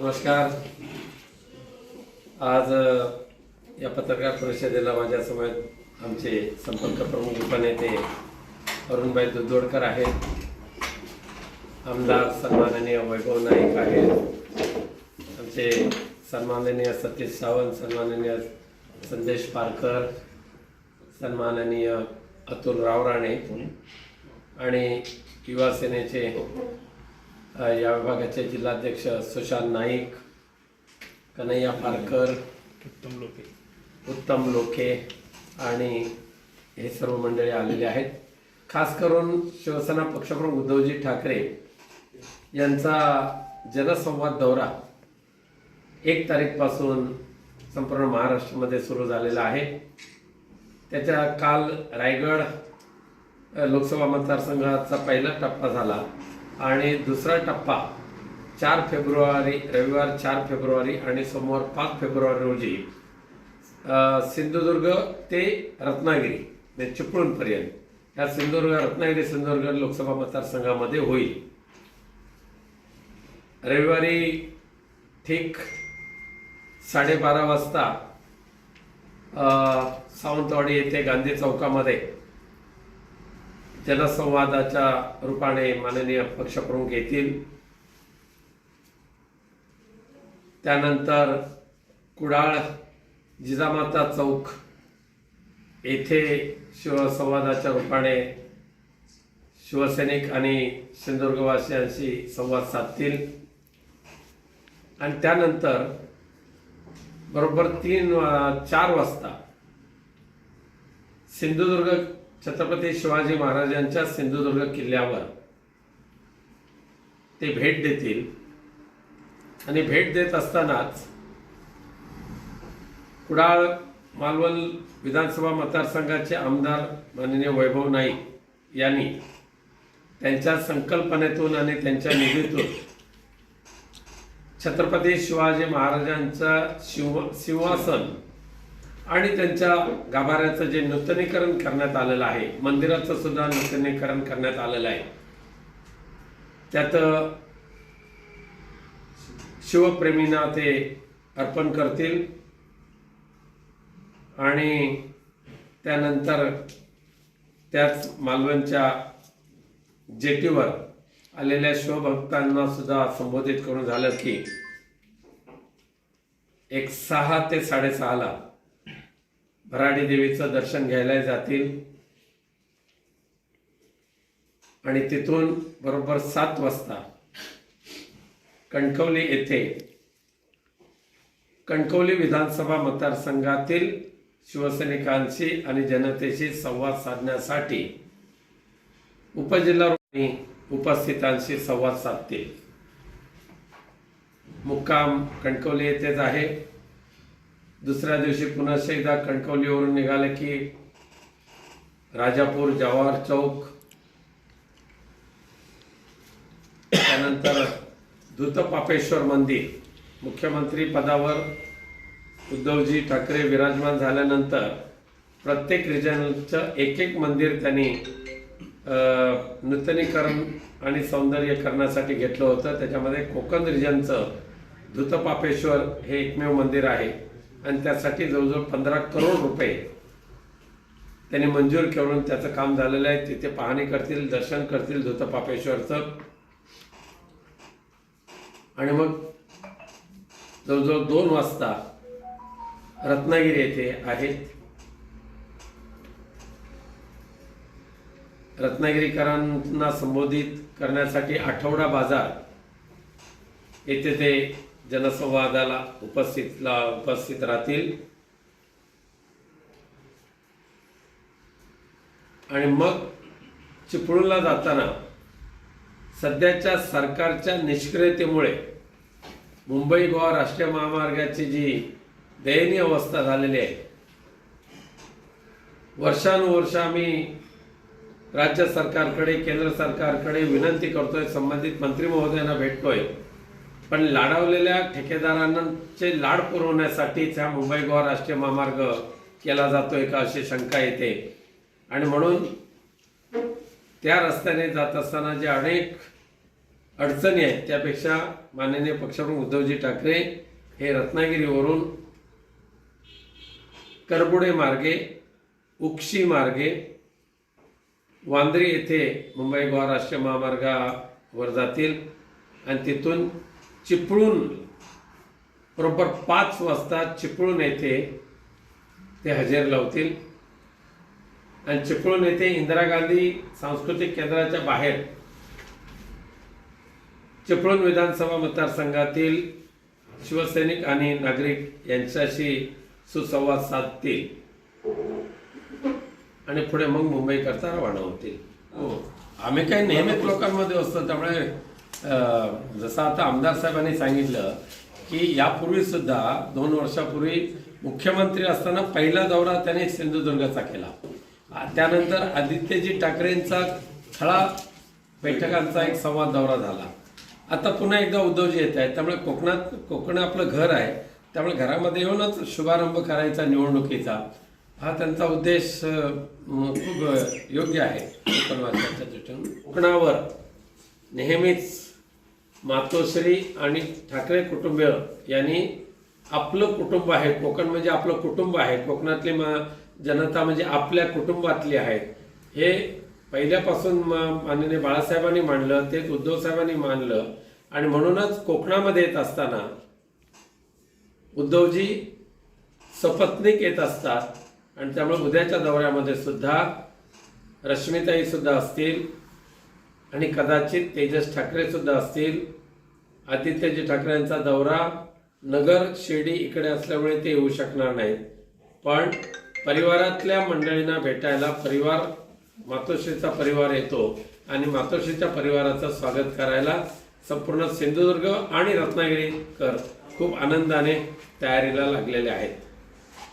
नमस्कार. आज या पत्रकार परिषदेला माझ्यासमोर आमचे संपर्क प्रमुख उपनेते अरुणभाई दुधोडकर आहेत. आमदार सन्माननीय वैभव नाईक आहेत. आमचे सन्माननीय सतीश सावंत सन्माननीय संदेश पारकर सन्माननीय अतुल रावराणे आणि युवा सेनेचे या विभागाचे जिल्हाध्यक्ष सुशांत नाईक कन्हैया पारकर उत्तम लोके. उत्तम लोके आणि हे सर्व मंडळी आलेले आहेत. खास करून शिवसेना पक्षप्रमुख उद्धवजी ठाकरे यांचा जनसंवाद दौरा एक तारीखपासून संपूर्ण महाराष्ट्रामध्ये सुरू झालेला आहे. त्याच्या काल रायगड लोकसभा मतदारसंघाचा पहिला टप्पा झाला. आणि दुसरा टप्पा चार फेब्रुवारी रविवार चार फेब्रुवारी आणि सोमवार पाच फेब्रुवारी रोजी सिंधुदुर्ग ते रत्नागिरी म्हणजे चिपळूणपर्यंत. या सिंधुदुर्ग रत्नागिरी सिंधुदुर्ग लोकसभा मतदारसंघामध्ये होईल. रविवारी ठीक साडेबारा वाजता सावंतवाडी येथे गांधी चौकामध्ये जनसंवादाच्या रूपाने माननीय पक्षप्रमुख येतील. त्यानंतर कुडाळ जिजामाता चौक येथे शिवसंवादाच्या रूपाने शिवसैनिक आणि सिंधुदुर्गवासियांशी संवाद साधतील. आणि त्यानंतर बरोबर तीन वा- चार वाजता सिंधुदुर्ग छत्रपती शिवाजी महाराजांच्या सिंधुदुर्ग किल्ल्यावर ते भेट देतील. आणि भेट देत असतानाच कुडाळ मालवण विधानसभा मतदारसंघाचे आमदार माननीय वैभव नाईक यांनी त्यांच्या संकल्पनेतून आणि त्यांच्या निधीतून छत्रपती शिवाजी महाराजांचं शिव सिंहासन आणि त्यांच्या गाभाऱ्याचं जे नूतनीकरण करण्यात आलेलं आहे मंदिराचं सुद्धा नूतनीकरण करण्यात आलेलं आहे. त्यात शिवप्रेमींना ते अर्पण करतील. आणि त्यानंतर त्याच मालवणच्या जेटीवर आलेल्या शिवभक्तांना सुद्धा संबोधित करून झालं की एक सहा ते साडेसहाला भराडी देवीचं दर्शन घ्यायला जातील. आणि तिथून बरोबर सात वाजता कणकवली येथे कणकवली विधानसभा मतदारसंघातील शिवसैनिकांशी आणि जनतेशी संवाद साधण्यासाठी उपजिल्हा उपस्थितांशी संवाद साधतील. मुक्काम कणकवली येथेच आहे. दुसऱ्या दिवशी पुन्हा एकदा कणकवलीवरून निघाले की राजापूर जवाहर चौक. त्यानंतर धूतपापेश्वर मंदिर. मुख्यमंत्री पदावर उद्धवजी ठाकरे विराजमान झाल्यानंतर प्रत्येक रिजनचं एक एक मंदिर त्यांनी नूतनीकरण आणि सौंदर्य करण्यासाठी घेतलं होतं. त्याच्यामध्ये कोकण रिजनचं धुतपापेश्वर हे एकमेव मंदिर आहे. आणि त्यासाठी जवळजवळ पंधरा करोड रुपये त्यांनी मंजूर करून त्याचं काम झालेलं आहे. तिथे पाहणी करतील दर्शन करतील धोतपापेश्वरचं. आणि मग जवळजवळ दोन वाजता रत्नागिरी येथे आहेत रत्नागिरीकरांना संबोधित करण्यासाठी आठवडा बाजार. येथे ते जनसंवादाला उपस्थितला उपस्थित राहतील. आणि मग चिपळूणला जाताना सध्याच्या सरकारच्या निष्क्रियतेमुळे मुंबई गोवा राष्ट्रीय महामार्गाची जी दयनीय अवस्था झालेली आहे वर्षानुवर्ष आम्ही राज्य सरकारकडे केंद्र सरकारकडे विनंती करतोय संबंधित मंत्री महोदयांना भेटतोय. पण लाडावलेल्या ठेकेदारांचे लाड पुरवण्यासाठीच हा मुंबई गोवा राष्ट्रीय महामार्ग केला जातोय का अशी शंका येते. आणि म्हणून त्या रस्त्याने जात असताना जे अनेक अडचणी आहेत त्यापेक्षा माननीय पक्षप्रमुख उद्धवजी ठाकरे हे रत्नागिरीवरून करबुडे मार्गे उक्षी मार्गे वांद्री येथे मुंबई गोवा राष्ट्रीय महामार्गावर जातील. आणि तिथून चिपळूण बरोबर पाच वाजता चिपळूण येथे ते हजेर लावतील. आणि चिपळूण येथे इंदिरा गांधी सांस्कृतिक केंद्राच्या बाहेर चिपळूण विधानसभा मतदारसंघातील शिवसैनिक आणि नागरिक यांच्याशी सुसंवाद साधतील. आणि पुढे मग मुंबईकरता रवाना होतील हो. आम्ही काही नेहमीच लोकांमध्ये असतो त्यामुळे जसं आता आमदार साहेबांनी सांगितलं की यापूर्वी सुद्धा दोन वर्षापूर्वी मुख्यमंत्री असताना पहिला दौरा त्याने सिंधुदुर्गचा केला. त्यानंतर आदित्यजी ठाकरेंचा खळा बैठकांचा एक संवाद दौरा झाला. आता पुन्हा एकदा उद्धवजी येत आहे त्यामुळे कोकणात कोकण आपलं घर आहे. त्यामुळे घरामध्ये येऊनच शुभारंभ करायचा निवडणुकीचा. हा त्यांचा उद्देश खूप योग्य आहे. कोकण दृष्टीने. कोकणावर नेहमीच मातोश्री आणि ठाकरे कुटुंबीय यांनी आपलं कुटुंब आहे कोकण म्हणजे आपलं कुटुंब आहे कोकणातली मा जनता म्हणजे आपल्या कुटुंबातली आहेत हे पहिल्यापासून मा- माननीय बाळासाहेबांनी मांडलं तेच उद्धवसाहेबांनी मानलं आणि म्हणूनच कोकणामध्ये येत असताना उद्धवजी सपत्नीक येत असतात आणि त्यामुळे उद्याच्या दौऱ्यामध्ये सुद्धा रश्मिताई सुद्धा असतील आणि कदाचित तेजस ठाकरे सुद्धा असतील. आदित्यजी ठाकरेंचा दौरा नगर शिर्डी इकडे असल्यामुळे ते येऊ शकणार नाहीत. पण परिवारातल्या मंडळींना भेटायला परिवार मातोश्रीचा परिवार येतो आणि मातोश्रीच्या परिवाराचं स्वागत करायला संपूर्ण सिंधुदुर्ग आणि रत्नागिरीकर खूप आनंदाने तयारीला लागलेले आहेत.